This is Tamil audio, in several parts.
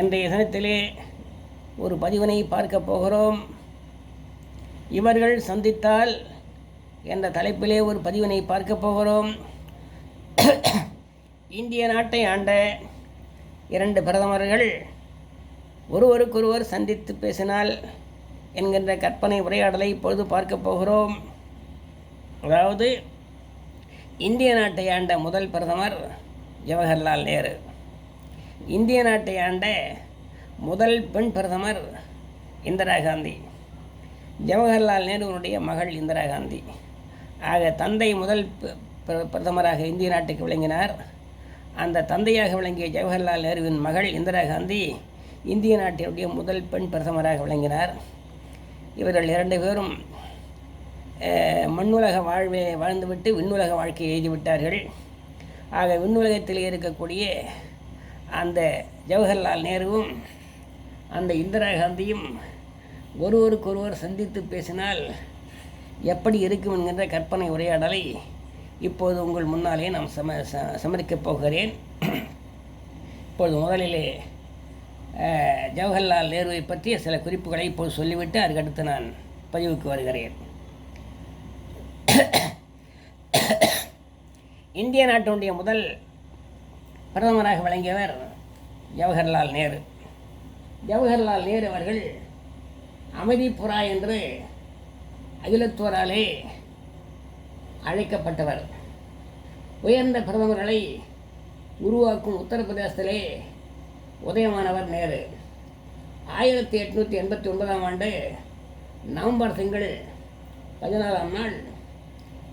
இன்றைய தினத்திலே ஒரு பதிவினை பார்க்க போகிறோம். இவர்கள் சந்தித்தால் என்ற தலைப்பிலே ஒரு பதிவினை பார்க்க போகிறோம். இந்திய நாட்டை ஆண்ட இரண்டு பிரதமர்கள் ஒருவருக்கொருவர் சந்தித்து பேசினால் என்கின்ற கற்பனை உரையாடலை இப்பொழுது பார்க்க போகிறோம். அதாவது இந்திய நாட்டை ஆண்ட முதல் பிரதமர் ஜவஹர்லால் நேரு. இந்திய நாட்டை ஆண்ட முதல் பெண் பிரதமர் இந்திரா காந்தி. ஜவஹர்லால் நேருவனுடைய மகள் இந்திரா காந்தி. ஆக தந்தை முதல் பிர- பிரதமராக இந்திய நாட்டுக்கு விளங்கினார். அந்த தந்தையாக விளங்கிய ஜவஹர்லால் நேருவின் மகள் இந்திரா காந்தி இந்திய நாட்டினுடைய முதல் பெண் பிரதமராக விளங்கினார். இவர்கள் இரண்டு பேரும் மண்ணுலக வாழ்வை வாழ்ந்துவிட்டு விண்ணுலக வாழ்க்கையை எழுதிவிட்டார்கள் ஆக விண்ணுலகத்தில் இருக்கக்கூடிய அந்த ஜவஹர்லால் நேருவும் அந்த இந்திரா காந்தியும் ஒருவருக்கொருவர் சந்தித்து பேசினால் எப்படி இருக்கும் என்கின்ற கற்பனை உரையாடலை இப்போது உங்கள் முன்னாலே நாம் சம ச- சமரிக்கப் போகிறேன். இப்பொழுது முதலிலே ஜவஹர்லால் நேருவை பற்றிய சில குறிப்புகளை இப்போது சொல்லிவிட்டு அதுக்கடுத்து நான் பதிவுக்கு வருகிறேன். இந்திய நாட்டினுடைய முதல் பிரதமராக விளங்கியவர் ஜவஹர்லால் நேரு. ஜவஹர்லால் நேரு அவர்கள் அமைதிப்புறா என்று அகிலத்தோராலே அழைக்கப்பட்டவர். உயர்ந்த பிரதமர்களை உருவாக்கும் உத்தரப்பிரதேசத்திலே உதயமானவர் நேரு. ஆயிரத்தி எட்நூற்றி எண்பத்தி ஒன்பதாம் ஆண்டு நவம்பர் திங்கள் பதினாலாம் நாள்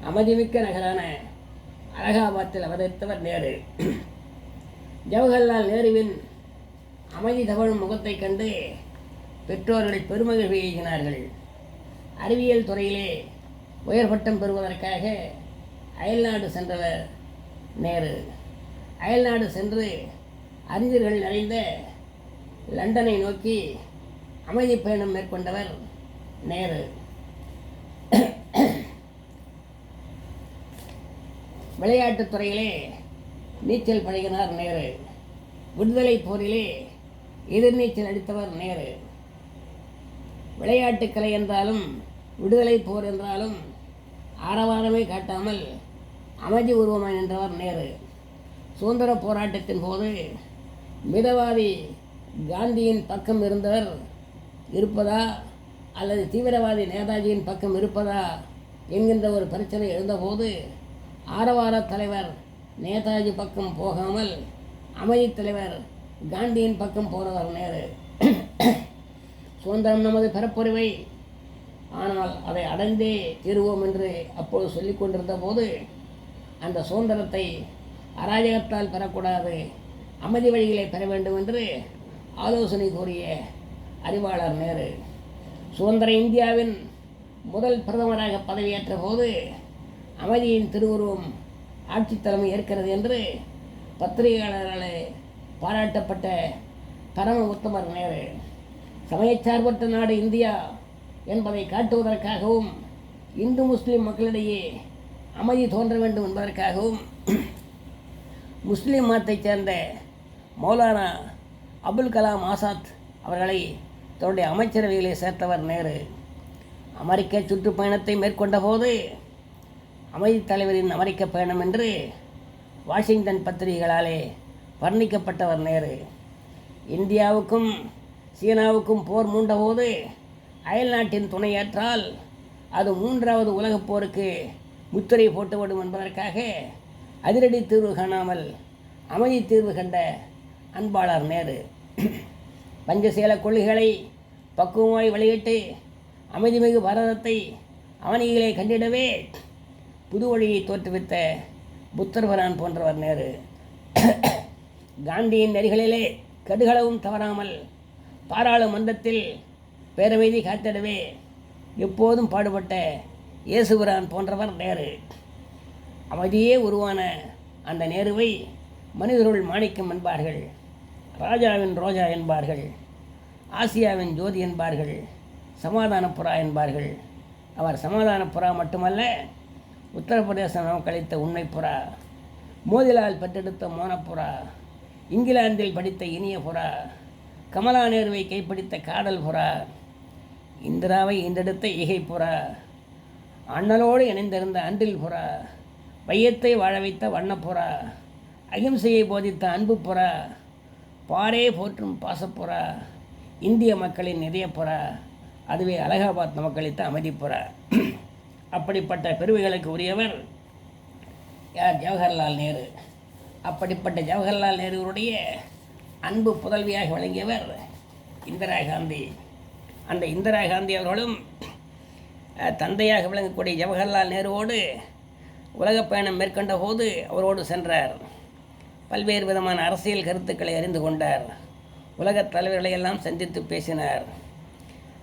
அமைதிமிக்க நகரான அலகாபாத்தில் அவதரித்தவர் நேரு. ஜவஹர்லால் நேருவின் அமைதி தவழும் முகத்தைக் கண்டு பெற்றோர்கள் பெருமகிழ்வு எய்தினார்கள் அறிவியல் துறையிலே உயர்பட்டம் பெறுவதற்காக அயல்நாடு சென்றவர் நேரு. அயல்நாடு சென்று அறிஞர்கள் நிறைந்த லண்டனை நோக்கி அமைதி பயணம் மேற்கொண்டவர் நேரு. விளையாட்டுத் துறையிலே நீச்சல் பழகினார் நேரு. விடுதலை போரிலே எதிர்நீச்சல் அடித்தவர் நேரு. விளையாட்டுக்கலை என்றாலும் விடுதலை போர் என்றாலும் ஆரவாரமே காட்டாமல் அமைதி உருவமாய் நின்றவர் நேரு. சுதந்திர போராட்டத்தின் போது மிதவாதி காந்தியின் பக்கம் இருந்தவர் இருப்பதா அல்லது தீவிரவாதி நேதாஜியின் பக்கம் இருப்பதா என்கின்ற ஒரு பிரச்சனை எழுந்தபோது ஆரவார தலைவர் நேதாஜி பக்கம் போகாமல் அமைதி தலைவர் காந்தியின் பக்கம் போனவர் நேரு. சுதந்திரம் நமது பிறப்புரிமை ஆனால் அதை அடைந்தே தீருவோம் என்று அப்போது சொல்லி கொண்டிருந்த போது அந்த சுதந்திரத்தை அராஜகத்தால் பெறக்கூடாது அமைதி வழிகளை பெற வேண்டும் என்று ஆலோசனை கூறிய அறிவாளர் நேரு. சுதந்திர இந்தியாவின் முதல் பிரதமராக பதவியேற்ற போது அமைதியின் திருவுருவம் ஆட்சி தலைமை ஏற்கிறது என்று பத்திரிகையாளர்களே பாராட்டப்பட்ட பரம உத்தமர் நேரு சமயச்சார்பற்ற நாடு இந்தியா என்பதை காட்டுவதற்காகவும் இந்து முஸ்லீம் மக்களிடையே அமைதி தோன்ற வேண்டும் என்பதற்காகவும் முஸ்லீம் மதத்தைச் சேர்ந்த மௌலானா அபுல் கலாம் ஆசாத் அவர்களை தன்னுடைய அமைச்சரவையிலே சேர்த்தவர் நேரு. அமெரிக்க சுற்றுப்பயணத்தை மேற்கொண்ட போது அமைதி தலைவரின் அமெரிக்க பயணம் என்று வாஷிங்டன் பத்திரிகைகளாலே வர்ணிக்கப்பட்டவர் நேரு. இந்தியாவுக்கும் சீனாவுக்கும் போர் மூண்டபோது அயல்நாட்டின் துணையேற்றால் அது மூன்றாவது உலகப் போருக்கு முத்திரை போட்டுவிடும் என்பதற்காக அதிரடி தீர்வு காணாமல் அமைதி தீர்வு கண்ட அன்பாளர் நேரு. பஞ்சசீல கொள்கைகளை பக்குவமாய் வெளியிட்டு அமைதிமிகு பாரதத்தை அவனிகளே கண்டிடவே புது வழியை தோற்றுவித்த புத்தர்வரான் போன்றவர் நேரு. காந்தியின் நெறிகளிலே கடுகளவும் தவறாமல் பாராளுமன்றத்தில் பேரவைதி காத்திடவே எப்போதும் பாடுபட்ட இயேசுபிரான் போன்றவர் நேரு. அமைதியே உருவான அந்த நேருவை மனிதருள் மாணிக்கம் என்பார்கள் ராஜாவின் ரோஜா என்பார்கள் ஆசியாவின் ஜோதி என்பார்கள் சமாதானப்புறா என்பார்கள். அவர் சமாதானப்புறா மட்டுமல்ல உத்தரப்பிரதேசம் கழித்த உண்மைப்புறா உண்மை புறா மோதிலால் பெற்றெடுத்த மோனப்புறா இங்கிலாந்தில் படித்த இனிய புறா கமலா நேருவை கைப்பிடித்த காதல் புறா இந்திராவை ஈண்டெடுத்த இகைப்புறா புறா அண்ணலோடு இணைந்திருந்த அன்றில் புறா வையத்தை வாழ வைத்த வண்ணப்புறா அகிம்சையை போதித்த அன்பு புறா பாரே போற்றும் பாசப்புறா இந்திய மக்களின் இதயப்புறா அதுவே அலகாபாத் நமக்களித்த அமைதிப்புறா அப்படிப்பட்ட பெருமைகளுக்கு உரியவர் யார்? ஜவஹர்லால் நேரு. அப்படிப்பட்ட ஜவஹர்லால் நேருவருடைய அன்பு புதல்வியாக விளங்கியவர் இந்திரா காந்தி. அந்த இந்திரா காந்தி அவர்களும் தந்தையாக விளங்கக்கூடிய ஜவஹர்லால் நேருவோடு உலகப் பயணம் மேற்கொண்ட போது அவரோடு சென்றார். பல்வேறு விதமான அரசியல் கருத்துக்களை அறிந்து கொண்டார். உலகத் தலைவர்களை எல்லாம் சந்தித்து பேசினார்.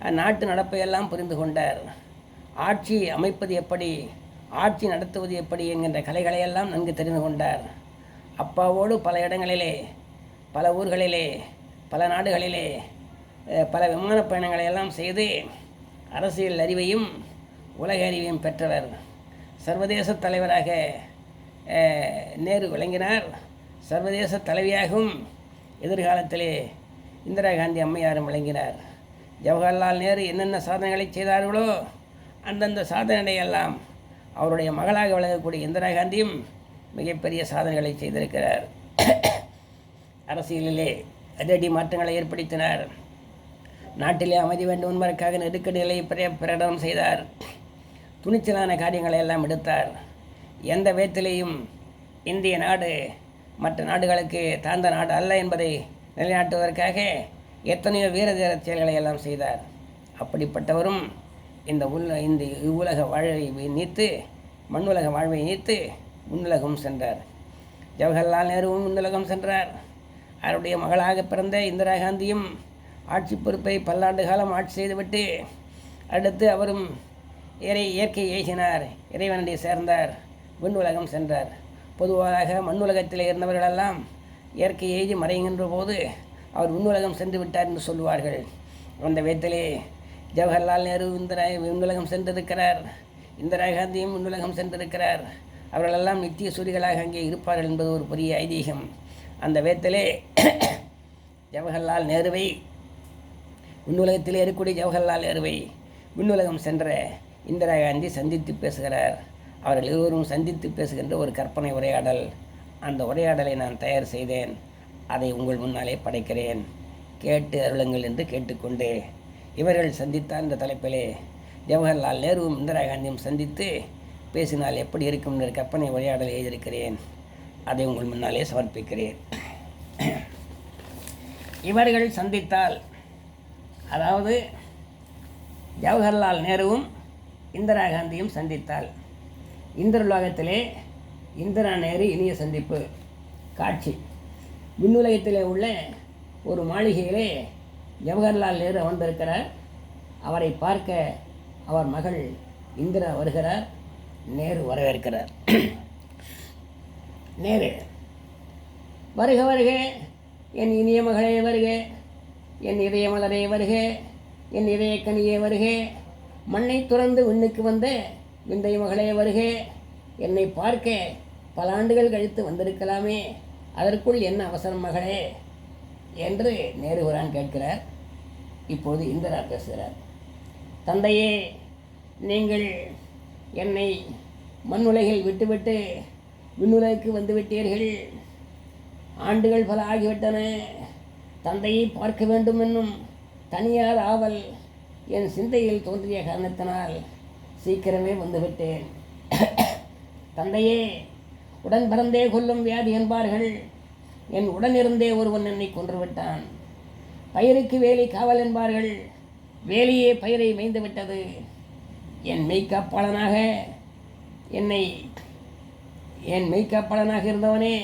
நாட்டு நடப்பையெல்லாம் புரிந்து கொண்டார். ஆட்சி அமைப்பது எப்படி ஆட்சி நடத்துவது எப்படி என்கின்ற கலைகளையெல்லாம் நன்கு தெரிந்து கொண்டார். அப்பாவோடு பல இடங்களிலே பல ஊர்களிலே பல நாடுகளிலே பல விமானப் பயணங்களை எல்லாம் செய்து அரசியல் அறிவையும் உலக அறிவையும் பெற்றவர். சர்வதேச தலைவராக நேரு விளங்கினார். சர்வதேச தலைவியாகவும் எதிர்காலத்திலே இந்திரா காந்தி அம்மையாரும் விளங்கினார். ஜவஹர்லால் நேரு என்னென்ன சாதனைகளை செய்தார்களோ அந்தந்த சாதனையெல்லாம் அவருடைய மகளாக விளங்கக்கூடிய இந்திரா காந்தியும் மிகப்பெரிய சாதனைகளை செய்திருக்கிறார். அரசியலிலே அதிரடி மாற்றங்களை ஏற்படுத்தினார். நாட்டிலே அமைதி வேண்டும் என்பதற்காக நெருக்கடிகளை பிர- பிரகடனம் செய்தார். துணிச்சலான காரியங்களை எல்லாம் எடுத்தார். எந்த விதத்திலேயும் இந்திய நாடு மற்ற நாடுகளுக்கு தாழ்ந்த நாடு அல்ல என்பதை நிலைநாட்டுவதற்காக எத்தனையோ வீர தீர செயல்களை எல்லாம் செய்தார். அப்படிப்பட்டவரும் இந்த உள்ள இந்த இவ்வுலக வாழ்வை நீத்து மண்ணுலக வாழ்வை நீத்து முன்னுலகம் சென்றார். ஜவஹர்லால் நேருவும் முன்னுலகம் சென்றார். அவருடைய மகளாக பிறந்த இந்திரா காந்தியும் ஆட்சி பொறுப்பை பல்லாண்டு காலம் ஆட்சி செய்துவிட்டு அடுத்து அவரும் இறை இயற்கை ஏசினார் இறைவனடி சேர்ந்தார். விண்ணுலகம் சென்றார். பொதுவாக மண்ணுலகத்தில் இருந்தவர்களெல்லாம் இயற்கை எய்தி மறைகின்ற போது அவர் விண்ணுலகம் சென்று விட்டார் என்று சொல்லுவார்கள். அந்த விதத்திலே ஜவஹர்லால் நேரு இந்திரா விண்ணுலகம் சென்றிருக்கிறார். இந்திரா காந்தியும் விண்ணுலகம் சென்றிருக்கிறார். அவர்களெல்லாம் நித்திய சூரிகளாக அங்கே இருப்பார்கள் என்பது ஒரு பெரிய ஐதீகம். அந்த விதத்திலே ஜவஹர்லால் நேருவை விண்ணுலகத்தில் இருக்கக்கூடிய ஜவஹர்லால் நேருவை விண்ணுலகம் சென்ற இந்திரா காந்தி சந்தித்து பேசுகிறார். அவர்கள் இருவரும் சந்தித்து பேசுகின்ற ஒரு கற்பனை உரையாடல். அந்த உரையாடலை நான் தயார் செய்தேன். அதை உங்கள் முன்னாலே படைக்கிறேன். கேட்டு அருளுங்கள் என்று கேட்டுக்கொண்டு இவர்கள் சந்தித்தார் இந்த தலைப்பிலே. ஜவஹர்லால் நேருவும் இந்திரா காந்தியும் சந்தித்து பேசினால் எப்படி இருக்கும் என்ற கற்பனை உரையாடல் எழுதியிருக்கிறேன். அதை உங்கள் முன்னாலே சமர்ப்பிக்கிறேன். இவர்கள் சந்தித்தால் அதாவது ஜவஹர்லால் நேருவும் இந்திரா காந்தியும் சந்தித்தால் இந்திரலோகத்திலே இந்திரா நேரு இனிய சந்திப்பு காட்சி. விண்ணுலகத்திலே உள்ள ஒரு மாளிகையிலே ஜவஹர்லால் நேரு அமர்ந்திருக்கிறார். அவரை பார்க்க அவர் மகள் இந்திரா வருகிறார். நேரு வரவேற்கிறார். நேரு வருக வருக. என் இனிய மகளே வருக. என் இதய மலரே வருக. என் இதய கனியே வருக. மண்ணை துறந்து விண்ணுக்கு வந்த விந்தைய மகளே வருக. என்னை பார்க்க பல ஆண்டுகள் கழித்து வந்திருக்கலாமே. அதற்குள் என்ன அவசரம் மகளே? என்று நேருகிறான் கேட்கிறார். இப்போது இந்திரா பேசுகிறார். தந்தையே நீங்கள் என்னை மண்ணுலகில் விட்டுவிட்டு விண்ணுலகுக்கு வந்துவிட்டீர்கள். ஆண்டுகள் பல ஆகிவிட்டன. தந்தையை பார்க்க வேண்டும் என்னும் தனியார் ஆவல் என் சிந்தையில் தோன்றிய காரணத்தினால் சீக்கிரமே வந்துவிட்டேன். தந்தையே உடன் பிறந்தே கொல்லும் வியாதி என்பார்கள். என் உடனிருந்தே ஒருவன் என்னை கொன்றுவிட்டான். பயிருக்கு வேலி காவல் என்பார்கள். வேலியே பயிரை மேய்ந்து விட்டது என் மெய்க்காப்பாளனாக என்னை என் மெய்க்காப்பாளனாக இருந்தவனே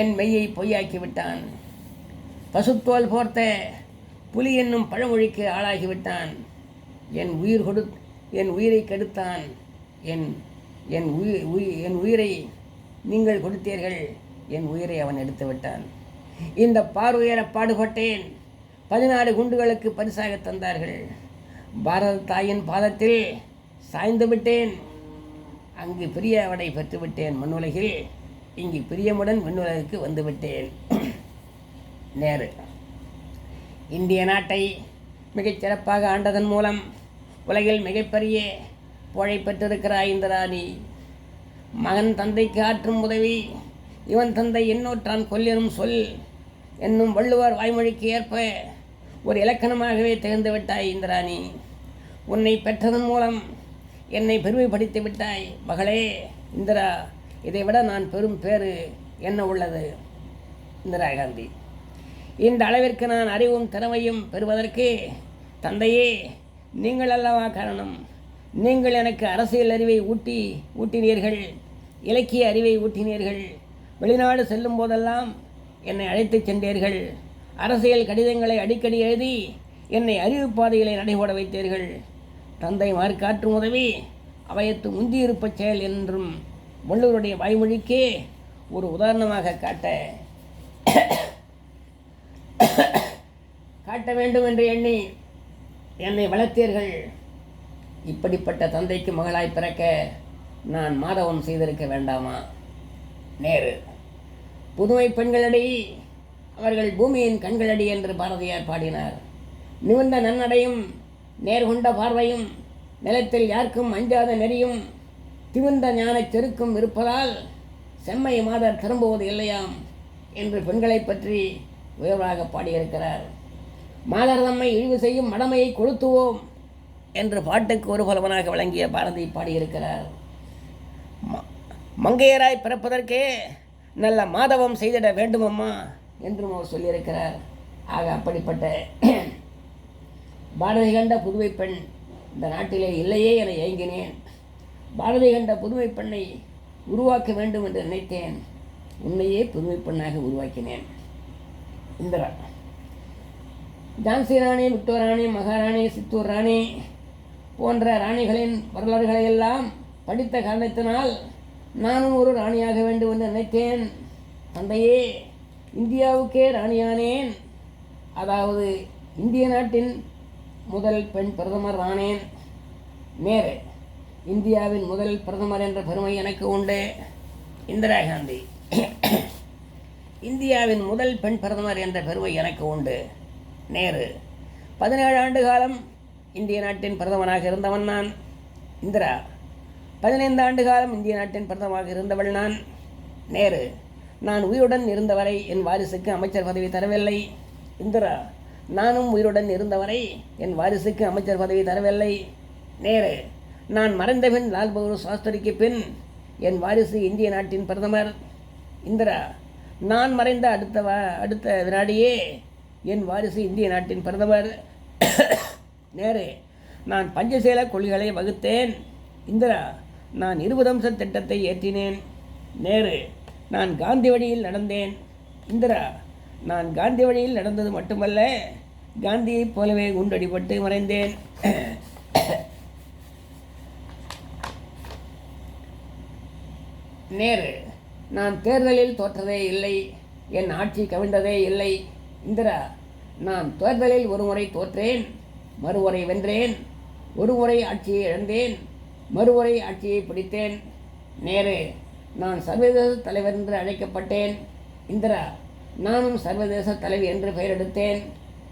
என் மெய்யை பொய்யாக்கி விட்டான் பசுத்தோல் போர்த்த புலி என்னும் பழமொழிக்கு ஆளாகிவிட்டான். என் உயிர் கொடு என் உயிரை கெடுத்தான். என் என் உயிர் என் உயிரை நீங்கள் கொடுத்தீர்கள். என் உயிரை அவன் எடுத்து விட்டான். இந்த பார்வையர பாடுபட்டேன். பதினாறு குண்டுகளுக்கு பரிசாக தந்தார்கள். பாரத தாயின் பாதத்தில் சாய்ந்து விட்டேன். அங்கு பிரியவடை பெற்றுவிட்டேன் மண்ணுலகில். இங்கு பிரியமுடன் விண்ணுலகுக்கு வந்துவிட்டேன் நேரு. இந்திய நாட்டை மிகச் சிறப்பாக ஆண்டதன் மூலம் உலகில் மிகப்பெரிய புகழை பெற்றிருக்கிறாய் இந்த ராணி. மகன் தந்தைக்கு ஆற்றும் உதவி இவன் தந்தை எண்ணூற்றான் கொல்லினும் சொல் என்னும் வள்ளுவர் வாய்மொழிக்கு ஏற்ப ஒரு இலக்கணமாகவே திகழ்ந்து விட்டாய் இந்திராணி. உன்னை பெற்றதன் மூலம் என்னை பெருமைப்படுத்தி விட்டாய். மகளே இந்திரா இதை விட நான் பெரும் பேறு என்ன உள்ளது? இந்திரா காந்தி இந்த அளவிற்கு நான் அறிவும் திறமையும் பெறுவதற்கு தந்தையே நீங்கள் அல்லவா காரணம். நீங்கள் எனக்கு அரசியல் அறிவை ஊட்டி ஊட்டினீர்கள் இலக்கிய அறிவை ஊட்டினீர்கள். வெளிநாடு செல்லும் போதெல்லாம் என்னை அழைத்துச் சென்றீர்கள். அரசியல் கடிதங்களை அடிக்கடி எழுதி என்னை அறிவு பாதைகளை நடைபோட வைத்தீர்கள். தந்தை மார்க்காற்றும் உதவி அவையத்து முந்தியிருப்பச் செயல் என்றும் வள்ளுவருடைய வாய்மொழிக்கே ஒரு உதாரணமாக காட்ட காட்ட வேண்டும் என்று எண்ணி என்னை வளர்த்தீர்கள். இப்படிப்பட்ட தந்தைக்கு மகளாய் பிறக்க நான் மாதவம் செய்திருக்க வேண்டாமா? நேரு. புதுமை பெண்களடி அவர்கள் பூமியின் கண்களடி என்று பாரதியார் பாடினார். நிமிர்ந்த நன்னடையும் நேர்கொண்ட பார்வையும் நிலத்தில் யாருக்கும் அஞ்சாத நெறியும் திமிர்ந்த ஞானச் செருக்கும் இருப்பதால் செம்மை மாதர் திரும்புவது இல்லையாம் என்று பெண்களைப் பற்றி உயர்வாக பாடியிருக்கிறார். மாதர் தம்மை இழிவு செய்யும் மடமையை கொளுத்துவோம் என்று பாட்டுக்கு ஒரு புலவனாக விளங்கிய பாரதி பாடியிருக்கிறார். ம- மங்கையராய் பிறப்பதற்கே நல்ல மாதவம் செய்திட வேண்டுமம்மா என்றும் அவர் சொல்லியிருக்கிறார். ஆக அப்படிப்பட்ட பாரதி கண்ட புதுவை பெண் இந்த நாட்டிலே இல்லையே என ஏங்கினேன். பாரதி கண்ட புதுமை பெண்ணை உருவாக்க வேண்டும் என்று நினைத்தேன். உன்னையே புதுமை பெண்ணாக உருவாக்கினேன். இந்திரா. ஜான்சி ராணி விக்டோர் ராணி மகாராணி சித்தூர் ராணி போன்ற ராணிகளின் வரலாறுகளை எல்லாம் படித்த காரணத்தினால் நானும் ஒரு ராணியாக வேண்டும் என்று நினைத்தேன். தந்தையே இந்தியாவுக்கே ராணியானேன். அதாவது இந்திய நாட்டின் முதல் பெண் பிரதமர் ஆனேன். நேரு இந்தியாவின் முதல் பிரதமர் என்ற பெருமை எனக்கு உண்டு. இந்திரா காந்தி. இந்தியாவின் முதல் பெண் பிரதமர் என்ற பெருமை எனக்கு உண்டு. நேரு. பதினேழு ஆண்டு காலம் இந்திய நாட்டின் பிரதமராக இருந்தவன் நான். இந்திரா. பதினைந்து ஆண்டு காலம் இந்திய நாட்டின் பிரதமராக இருந்தவள் நான். நேரு நான் உயிருடன் இருந்தவரை என் வாரிசுக்கு அமைச்சர் பதவி தரவில்லை. இந்திரா நானும் உயிருடன் இருந்தவரை என் வாரிசுக்கு அமைச்சர் பதவி தரவில்லை. நேரு நான் மறைந்த பின் லால் பகதூர் சாஸ்திரிக்கு பின் என் வாரிசு இந்திய நாட்டின் பிரதமர். இந்திரா நான் மறைந்த அடுத்த வா அடுத்த வினாடியே என் வாரிசு இந்திய நாட்டின் பிரதமர். நேரு நான் பஞ்சசேல கொள்கைகளை வகுத்தேன். இந்திரா நான் இருபது அம்ச திட்டத்தை ஏற்றினேன். நேரு நான் காந்தி வழியில் நடந்தேன். இந்திரா நான் காந்தி வழியில் நடந்தது மட்டுமல்ல காந்தியைப் போலவே குண்டடிபட்டு மறைந்தேன். நேரு நான் தேர்தலில் தோற்றதே இல்லை. என் ஆட்சி கவிழ்ந்ததே இல்லை. இந்திரா நான் தேர்தலில் ஒரு முறை தோற்றேன் மறுமுறை வென்றேன் ஒருமுறை ஆட்சியை இழந்தேன். மறுமுறை ஆட்சியை பிடித்தேன். நேரு நான் சர்வதேச தலைவர் என்று அழைக்கப்பட்டேன். இந்திரா நானும் சர்வதேச தலைவி என்று பெயர் எடுத்தேன்.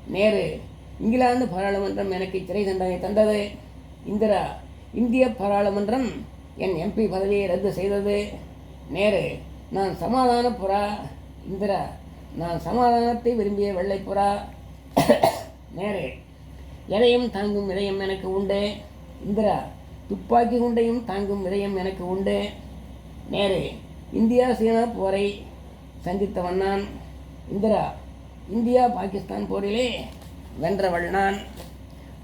நேரு இங்கிலாந்து பாராளுமன்றம் எனக்கு சிறை தண்டனை தந்தது. இந்திரா இந்திய பாராளுமன்றம் என் எம்பி பதவியை ரத்து செய்தது. நேரு நான் சமாதான புறா இந்திரா நான் சமாதானத்தை விரும்பிய வெள்ளைப்புறா. நேரு எதையும் தாங்கும் இதயம் எனக்கு உண்டு. இந்திரா துப்பாக்கி குண்டையும் தாங்கும் விதயம் எனக்கு உண்டு. நேரு இந்தியா சீனா போரை சந்தித்தவன் நான். இந்திரா இந்தியா பாகிஸ்தான் போரிலே வென்றவள் நான்.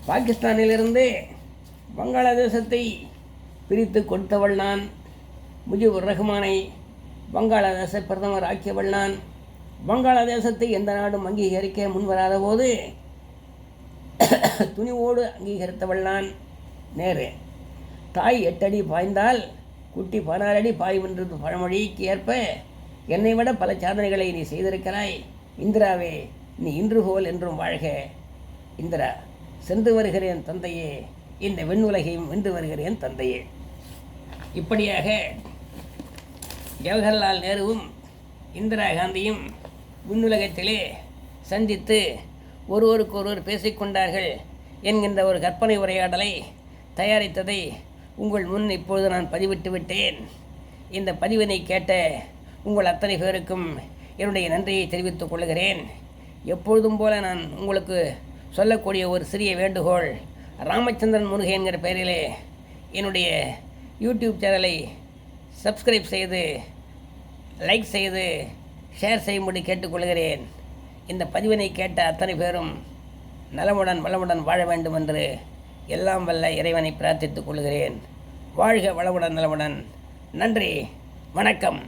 பாகிஸ்தானிலிருந்து வங்காளதேசத்தை பிரித்து கொடுத்தவள் நான். முஜிபுர் ரஹ்மானை வங்காளதேச பிரதமர் ஆக்கியவள் நான். வங்காளதேசத்தை எந்த நாடும் அங்கீகரிக்க முன்வராத போது துணிவோடு அங்கீகரித்தவள் நான். நேரு தாய் எட்டடி பாய்ந்தால் குட்டி பதினாறடி பாய்வென்றது பழமொழிக்கு ஏற்ப என்னை விட பல சாதனைகளை நீ செய்திருக்கிறாய். இந்திராவே நீ இன்று போல் என்றும் வாழ்க. இந்திரா சென்று வருகிறேன் தந்தையே. இந்த விண்ணுலகையும் வென்று வருகிறேன் தந்தையே. இப்படியாக ஜவஹர்லால் நேருவும் இந்திரா காந்தியும் விண்ணுலகத்திலே சந்தித்து ஒருவருக்கொருவர் பேசிக்கொண்டார்கள் என்கின்ற ஒரு கற்பனை உரையாடலை தயாரித்ததை உங்கள் முன் இப்பொழுது நான் பதிவிட்டு விட்டேன். இந்த பதிவினை கேட்ட உங்கள் அத்தனை பேருக்கும் என்னுடைய நன்றியை தெரிவித்துக் கொள்கிறேன். எப்பொழுதும் போல நான் உங்களுக்கு சொல்லக்கூடிய ஒரு சிறிய வேண்டுகோள் ராமச்சந்திரன் முருகை என்கிற பெயரிலே என்னுடைய யூடியூப் சேனலை சப்ஸ்கிரைப் செய்து லைக் செய்து ஷேர் செய்யும்படி கேட்டுக்கொள்கிறேன். இந்த பதிவினை கேட்ட அத்தனை பேரும் நலமுடன் வளமுடன் வாழ வேண்டும் என்று எல்லாம் வல்ல இறைவனை பிரார்த்தித்துக் கொள்கிறேன். வாழ்க வளவுடன் நலவுடன் நன்றி. வணக்கம்.